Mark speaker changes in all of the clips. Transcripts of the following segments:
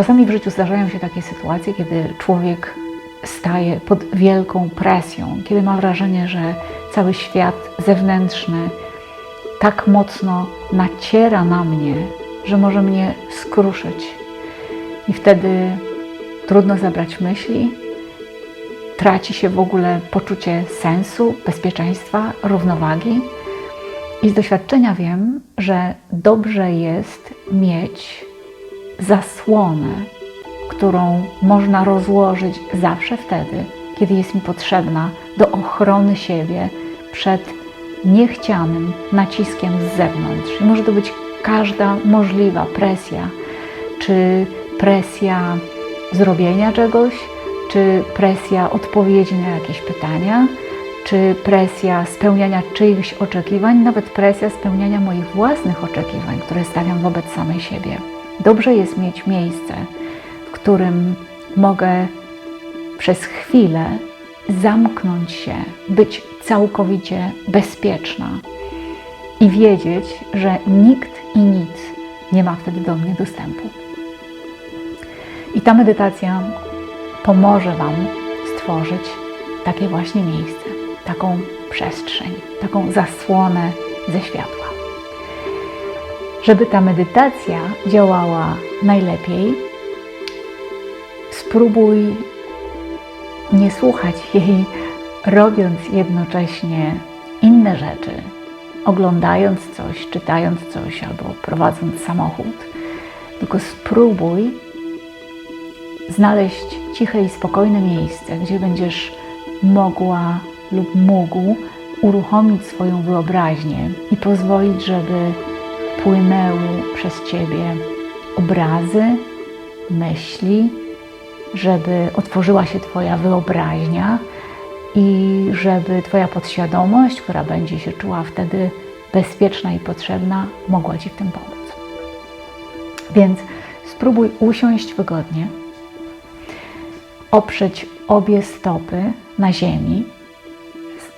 Speaker 1: Czasami w życiu zdarzają się takie sytuacje, kiedy człowiek staje pod wielką presją, kiedy ma wrażenie, że cały świat zewnętrzny tak mocno naciera na mnie, że może mnie skruszyć. I wtedy trudno zabrać myśli, traci się w ogóle poczucie sensu, bezpieczeństwa, równowagi. I z doświadczenia wiem, że dobrze jest mieć zasłonę, którą można rozłożyć zawsze wtedy, kiedy jest mi potrzebna do ochrony siebie przed niechcianym naciskiem z zewnątrz. I może to być każda możliwa presja, czy presja zrobienia czegoś, czy presja odpowiedzi na jakieś pytania, czy presja spełniania czyichś oczekiwań, nawet presja spełniania moich własnych oczekiwań, które stawiam wobec samej siebie. Dobrze jest mieć miejsce, w którym mogę przez chwilę zamknąć się, być całkowicie bezpieczna i wiedzieć, że nikt i nic nie ma wtedy do mnie dostępu. I ta medytacja pomoże Wam stworzyć takie właśnie miejsce, taką przestrzeń, taką zasłonę ze światła. Żeby ta medytacja działała najlepiej, spróbuj nie słuchać jej, robiąc jednocześnie inne rzeczy, oglądając coś, czytając coś albo prowadząc samochód, tylko spróbuj znaleźć ciche i spokojne miejsce, gdzie będziesz mogła lub mógł uruchomić swoją wyobraźnię i pozwolić, żeby płynęły przez ciebie obrazy, myśli, żeby otworzyła się Twoja wyobraźnia i żeby Twoja podświadomość, która będzie się czuła wtedy bezpieczna i potrzebna, mogła Ci w tym pomóc. Więc spróbuj usiąść wygodnie, oprzeć obie stopy na ziemi.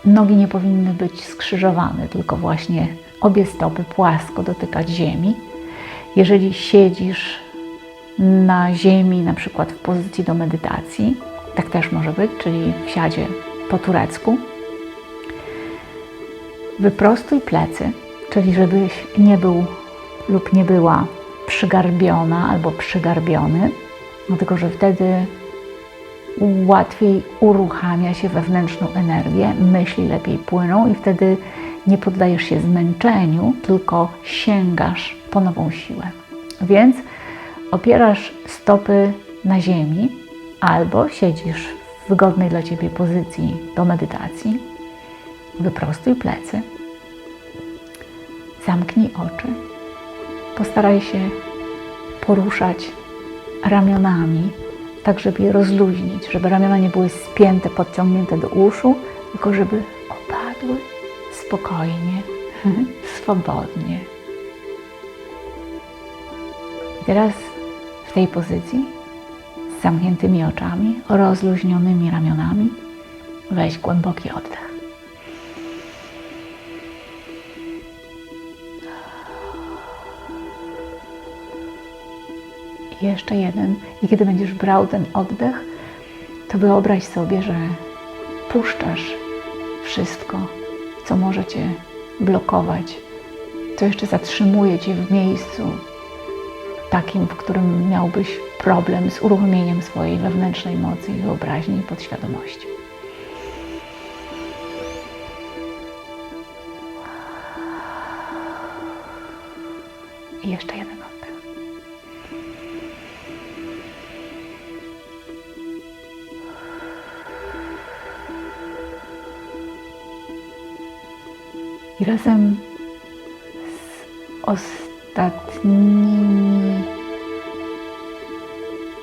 Speaker 1: Nogi nie powinny być skrzyżowane, tylko właśnie obie stopy płasko dotykać ziemi. Jeżeli siedzisz na ziemi, na przykład w pozycji do medytacji, tak też może być, czyli w siadzie po turecku. Wyprostuj plecy, czyli żebyś nie był lub nie była przygarbiona albo przygarbiony, dlatego że wtedy łatwiej uruchamia się wewnętrzną energię, myśli lepiej płyną i wtedy nie poddajesz się zmęczeniu, tylko sięgasz po nową siłę. Więc opierasz stopy na ziemi albo siedzisz w wygodnej dla Ciebie pozycji do medytacji. Wyprostuj plecy. Zamknij oczy. Postaraj się poruszać ramionami, tak żeby je rozluźnić, żeby ramiona nie były spięte, podciągnięte do uszu, tylko żeby opadły spokojnie, swobodnie. I teraz w tej pozycji, z zamkniętymi oczami, rozluźnionymi ramionami, weź głęboki oddech. Jeszcze jeden. I kiedy będziesz brał ten oddech, to wyobraź sobie, że puszczasz wszystko, co może Cię blokować, co jeszcze zatrzymuje Cię w miejscu takim, w którym miałbyś problem z uruchomieniem swojej wewnętrznej mocy i wyobraźni i podświadomości. I jeszcze jeden I razem z ostatnimi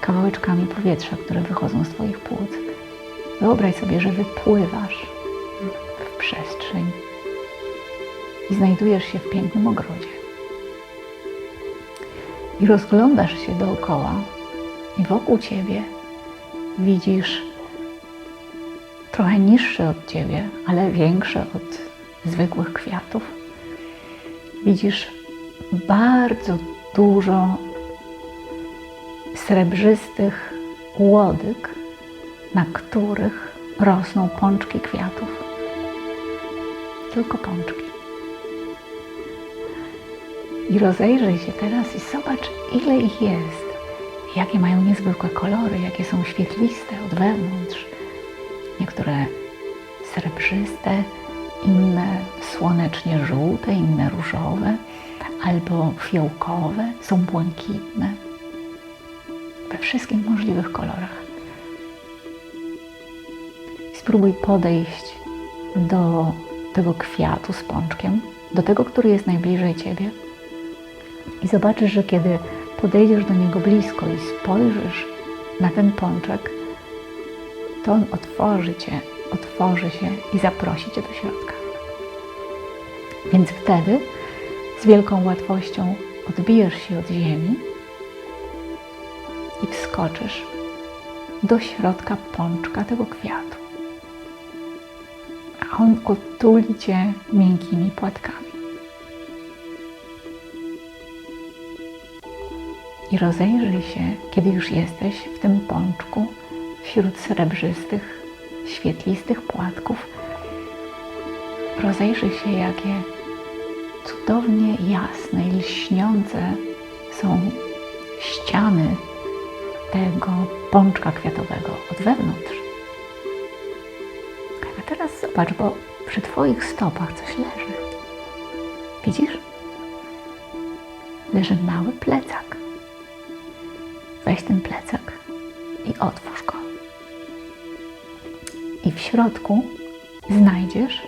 Speaker 1: kawałeczkami powietrza, które wychodzą z Twoich płuc, wyobraź sobie, że wypływasz w przestrzeń i znajdujesz się w pięknym ogrodzie. I rozglądasz się dookoła i wokół Ciebie widzisz trochę niższe od Ciebie, ale większe od zwykłych kwiatów. Widzisz bardzo dużo srebrzystych łodyg, na których rosną pączki kwiatów. Tylko pączki. I rozejrzyj się teraz i zobacz, ile ich jest. Jakie mają niezwykłe kolory, jakie są świetliste od wewnątrz. Niektóre srebrzyste, inne słonecznie żółte, inne różowe albo fiołkowe, są błękitne. We wszystkich możliwych kolorach. Spróbuj podejść do tego kwiatu z pączkiem, do tego, który jest najbliżej ciebie i zobaczysz, że kiedy podejdziesz do niego blisko i spojrzysz na ten pączek, to on otworzy cię, otworzy się i zaprosi cię do środka. Więc wtedy z wielką łatwością odbijesz się od ziemi i wskoczysz do środka pączka tego kwiatu. A on otuli cię miękkimi płatkami. I rozejrzyj się, kiedy już jesteś w tym pączku, wśród srebrzystych, świetlistych płatków. Rozejrzyj się, jakie cudownie jasne i lśniące są ściany tego pączka kwiatowego od wewnątrz. A teraz zobacz, bo przy Twoich stopach coś leży. Widzisz? Leży mały plecak. Weź ten plecak i otwórz go. I w środku znajdziesz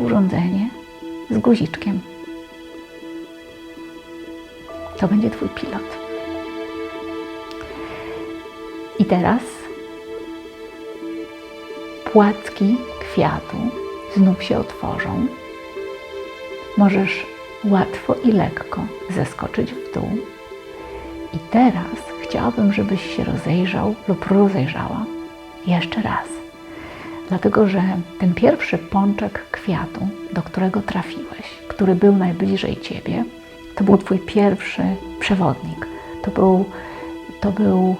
Speaker 1: urządzenie z guziczkiem. To będzie Twój pilot. I teraz płatki kwiatu znów się otworzą. Możesz łatwo i lekko zeskoczyć w dół. I teraz chciałabym, żebyś się rozejrzał lub rozejrzała jeszcze raz. Dlatego, że ten pierwszy pączek kwiatu, do którego trafiłeś, który był najbliżej ciebie, to był Twój pierwszy przewodnik. To był, to był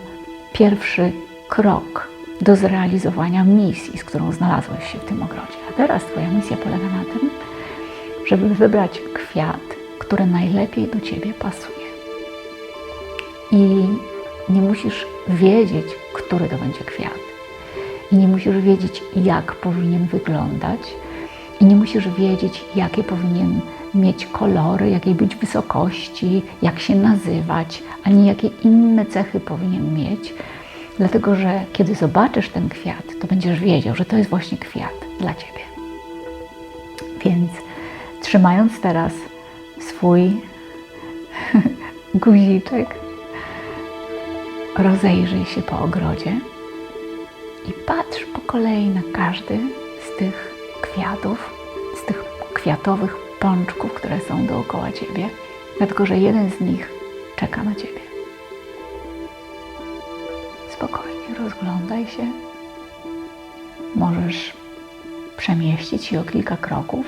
Speaker 1: pierwszy krok do zrealizowania misji, z którą znalazłeś się w tym ogrodzie. A teraz Twoja misja polega na tym, żeby wybrać kwiat, który najlepiej do Ciebie pasuje. I nie musisz wiedzieć, który to będzie kwiat. I nie musisz wiedzieć, jak powinien wyglądać. I nie musisz wiedzieć, jakie powinien mieć kolory, jakiej być wysokości, jak się nazywać, ani jakie inne cechy powinien mieć. Dlatego, że kiedy zobaczysz ten kwiat, to będziesz wiedział, że to jest właśnie kwiat dla Ciebie. Więc trzymając teraz swój guziczek, rozejrzyj się po ogrodzie i patrz po kolei na każdy z tych kwiatów, z tych kwiatowych pączków, które są dookoła Ciebie, dlatego że jeden z nich czeka na Ciebie. Spokojnie rozglądaj się. Możesz przemieścić się o kilka kroków.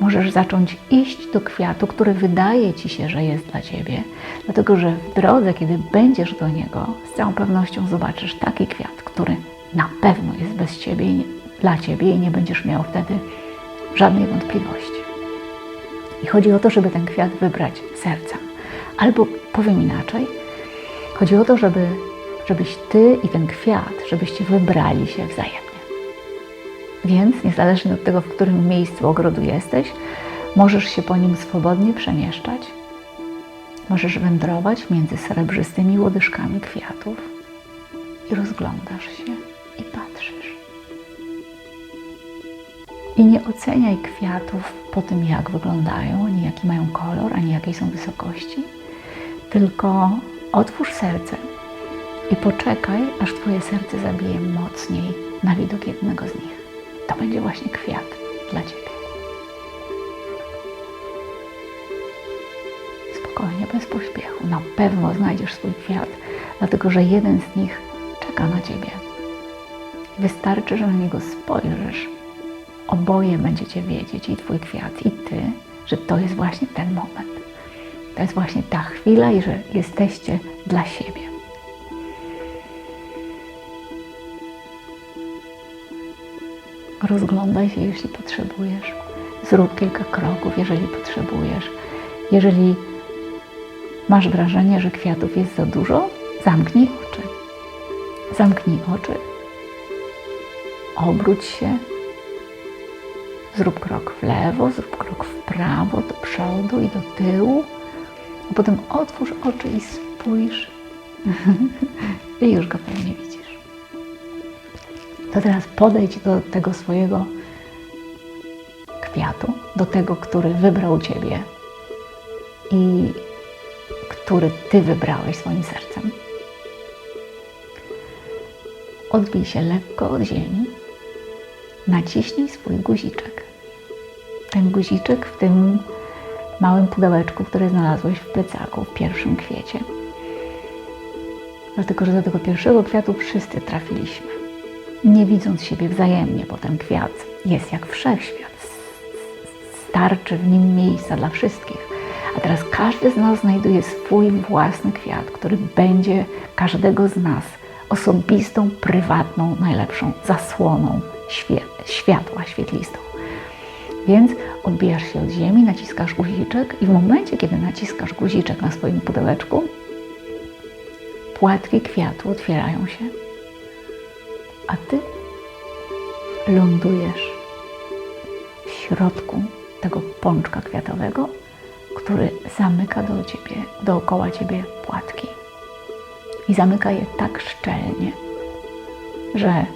Speaker 1: Możesz zacząć iść do kwiatu, który wydaje Ci się, że jest dla Ciebie, dlatego że w drodze, kiedy będziesz do niego, z całą pewnością zobaczysz taki kwiat, który na pewno jest bez Ciebie i dla Ciebie i nie będziesz miał wtedy żadnej wątpliwości. I chodzi o to, żeby ten kwiat wybrać sercem. Albo powiem inaczej, chodzi o to, żeby, żebyś Ty i ten kwiat, żebyście wybrali się wzajemnie. Więc niezależnie od tego, w którym miejscu ogrodu jesteś, możesz się po nim swobodnie przemieszczać. Możesz wędrować między srebrzystymi łodyżkami kwiatów i rozglądasz się I nie oceniaj kwiatów po tym, jak wyglądają, ani jaki mają kolor, ani jakiej są wysokości, tylko otwórz serce i poczekaj, aż Twoje serce zabije mocniej na widok jednego z nich. To będzie właśnie kwiat dla Ciebie. Spokojnie, bez pośpiechu. Na pewno znajdziesz swój kwiat, dlatego że jeden z nich czeka na Ciebie. Wystarczy, że na niego spojrzysz. Oboje będziecie wiedzieć, i Twój kwiat, i Ty, że to jest właśnie ten moment. To jest właśnie ta chwila i że jesteście dla siebie. Rozglądaj się, jeśli potrzebujesz. Zrób kilka kroków, jeżeli potrzebujesz. Jeżeli masz wrażenie, że kwiatów jest za dużo, zamknij oczy. Zamknij oczy. Obróć się. Zrób krok w lewo, zrób krok w prawo, do przodu i do tyłu. A potem otwórz oczy i spójrz. I już go pewnie widzisz. To teraz podejdź do tego swojego kwiatu, do tego, który wybrał Ciebie i który Ty wybrałeś swoim sercem. Odbij się lekko od ziemi, naciśnij swój guziczek. Ten guziczek w tym małym pudełeczku, które znalazłeś w plecaku, w pierwszym kwiecie. Dlatego, że do tego pierwszego kwiatu wszyscy trafiliśmy. Nie widząc siebie wzajemnie, bo ten kwiat jest jak wszechświat. Starczy w nim miejsca dla wszystkich. A teraz każdy z nas znajduje swój własny kwiat, który będzie każdego z nas osobistą, prywatną, najlepszą zasłoną światła świetlistą. Więc odbijasz się od ziemi, naciskasz guziczek i w momencie, kiedy naciskasz guziczek na swoim pudełeczku, płatki kwiatu otwierają się, a ty lądujesz w środku tego pączka kwiatowego, który zamyka do ciebie, dookoła ciebie płatki. I zamyka je tak szczelnie, że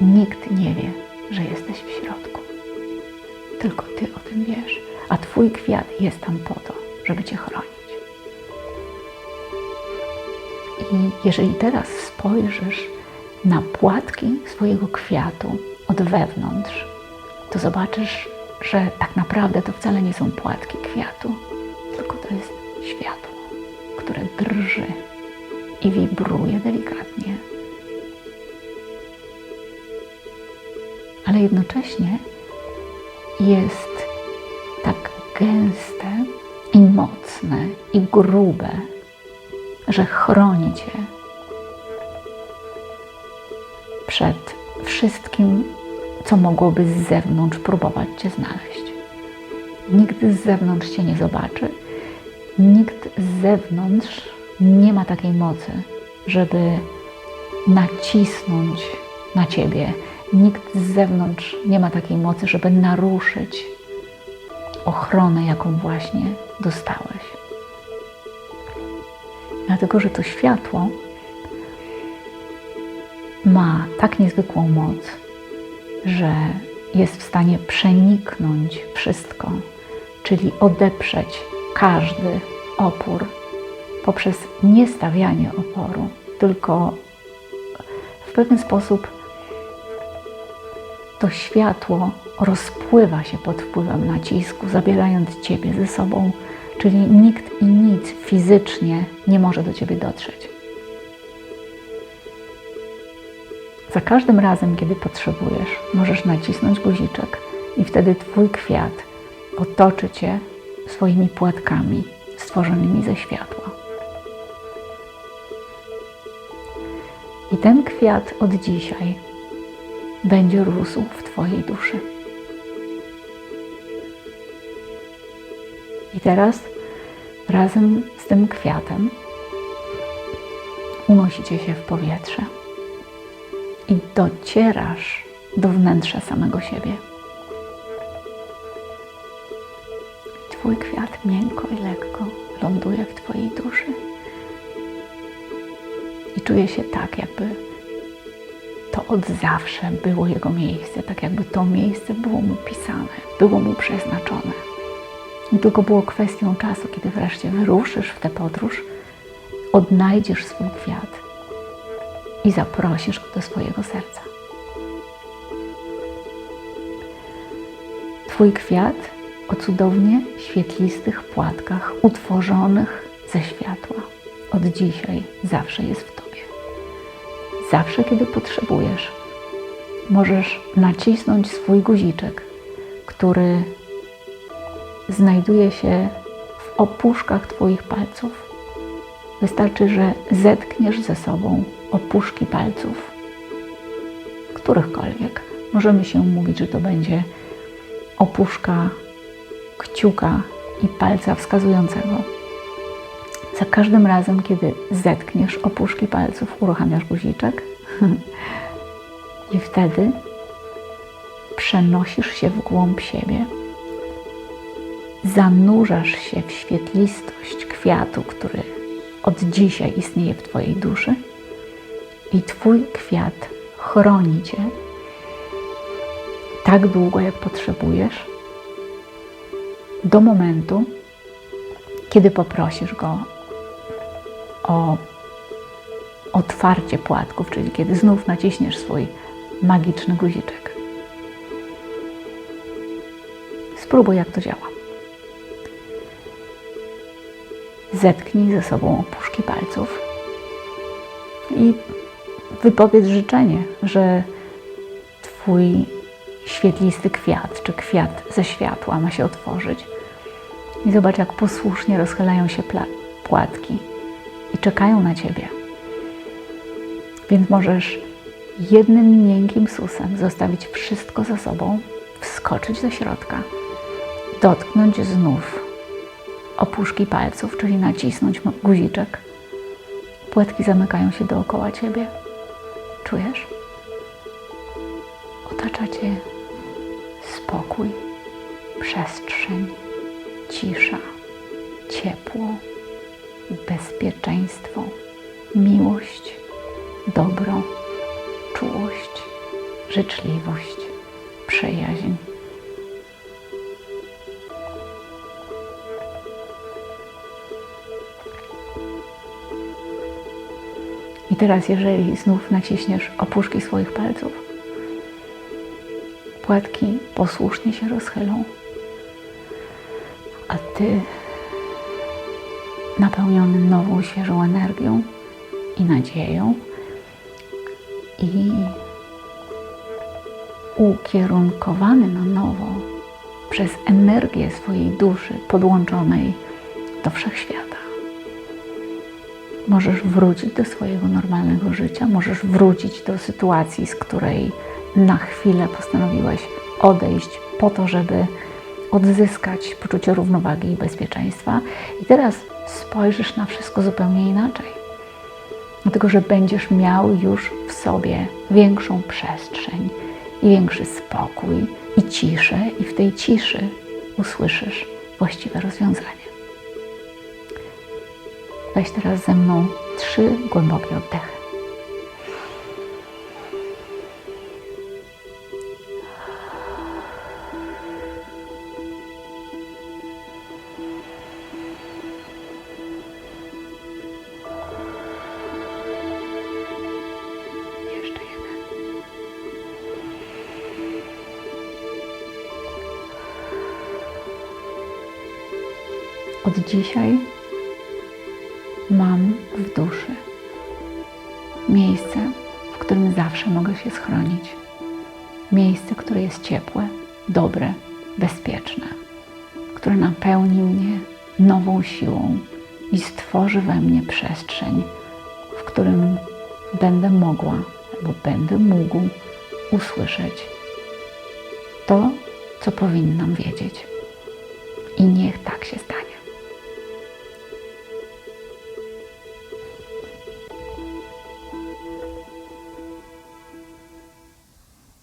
Speaker 1: nikt nie wie, że jesteś w środku. Tylko ty o tym wiesz, a twój kwiat jest tam po to, żeby cię chronić. I jeżeli teraz spojrzysz na płatki swojego kwiatu od wewnątrz, to zobaczysz, że tak naprawdę to wcale nie są płatki kwiatu, tylko to jest światło, które drży i wibruje delikatnie. Ale jednocześnie jest tak gęste i mocne i grube, że chroni cię przed wszystkim, co mogłoby z zewnątrz próbować cię znaleźć. Nikt z zewnątrz cię nie zobaczy, nikt z zewnątrz nie ma takiej mocy, żeby nacisnąć na ciebie. Nikt z zewnątrz nie ma takiej mocy, żeby naruszyć ochronę, jaką właśnie dostałeś. Dlatego, że to światło ma tak niezwykłą moc, że jest w stanie przeniknąć wszystko, czyli odeprzeć każdy opór poprzez niestawianie oporu, tylko w pewien sposób to światło rozpływa się pod wpływem nacisku, zabierając Ciebie ze sobą, czyli nikt i nic fizycznie nie może do Ciebie dotrzeć. Za każdym razem, kiedy potrzebujesz, możesz nacisnąć guziczek i wtedy Twój kwiat otoczy Cię swoimi płatkami stworzonymi ze światła. I ten kwiat od dzisiaj będzie rósł w Twojej duszy. I teraz razem z tym kwiatem unosicie się w powietrze i docierasz do wnętrza samego siebie. Twój kwiat miękko i lekko ląduje w Twojej duszy i czuje się tak, jakby to od zawsze było jego miejsce, tak jakby to miejsce było mu pisane, było mu przeznaczone. I tylko było kwestią czasu, kiedy wreszcie wyruszysz w tę podróż, odnajdziesz swój kwiat i zaprosisz go do swojego serca. Twój kwiat o cudownie świetlistych płatkach utworzonych ze światła od dzisiaj zawsze jest w. Zawsze, kiedy potrzebujesz, możesz nacisnąć swój guziczek, który znajduje się w opuszkach Twoich palców. Wystarczy, że zetkniesz ze sobą opuszki palców, którychkolwiek. Możemy się umówić, że to będzie opuszka kciuka i palca wskazującego. Za każdym razem, kiedy zetkniesz opuszki palców, uruchamiasz guziczek. I wtedy przenosisz się w głąb siebie. Zanurzasz się w świetlistość kwiatu, który od dzisiaj istnieje w Twojej duszy. I Twój kwiat chroni Cię. Tak długo, jak potrzebujesz, do momentu, kiedy poprosisz go o otwarcie płatków, czyli kiedy znów naciśniesz swój magiczny guziczek. Spróbuj, jak to działa. Zetknij ze sobą opuszki palców i wypowiedz życzenie, że Twój świetlisty kwiat, czy kwiat ze światła ma się otworzyć. I zobacz, jak posłusznie rozchylają się płatki i czekają na Ciebie. Więc możesz jednym miękkim susem zostawić wszystko za sobą, wskoczyć do środka, dotknąć znów opuszki palców, czyli nacisnąć guziczek. Płatki zamykają się dookoła Ciebie. Czujesz? Otacza Cię spokój, przestrzeń, cisza, ciepło, bezpieczeństwo, miłość, dobro, czułość, życzliwość, przyjaźń. I teraz, jeżeli znów naciśniesz opuszki swoich palców, płatki posłusznie się rozchylą, a ty, napełniony nową, świeżą energią i nadzieją, i ukierunkowany na nowo przez energię swojej duszy podłączonej do wszechświata. Możesz wrócić do swojego normalnego życia, możesz wrócić do sytuacji, z której na chwilę postanowiłeś odejść po to, żeby odzyskać poczucie równowagi i bezpieczeństwa. I teraz spojrzysz na wszystko zupełnie inaczej. Dlatego, że będziesz miał już w sobie większą przestrzeń i większy spokój i ciszę, i w tej ciszy usłyszysz właściwe rozwiązanie. Weź teraz ze mną trzy głębokie oddechy. W duszy miejsce, w którym zawsze mogę się schronić. Miejsce, które jest ciepłe, dobre, bezpieczne, które napełni mnie nową siłą i stworzy we mnie przestrzeń, w którym będę mogła albo będę mógł usłyszeć to, co powinnam wiedzieć. I niech tak się stanie.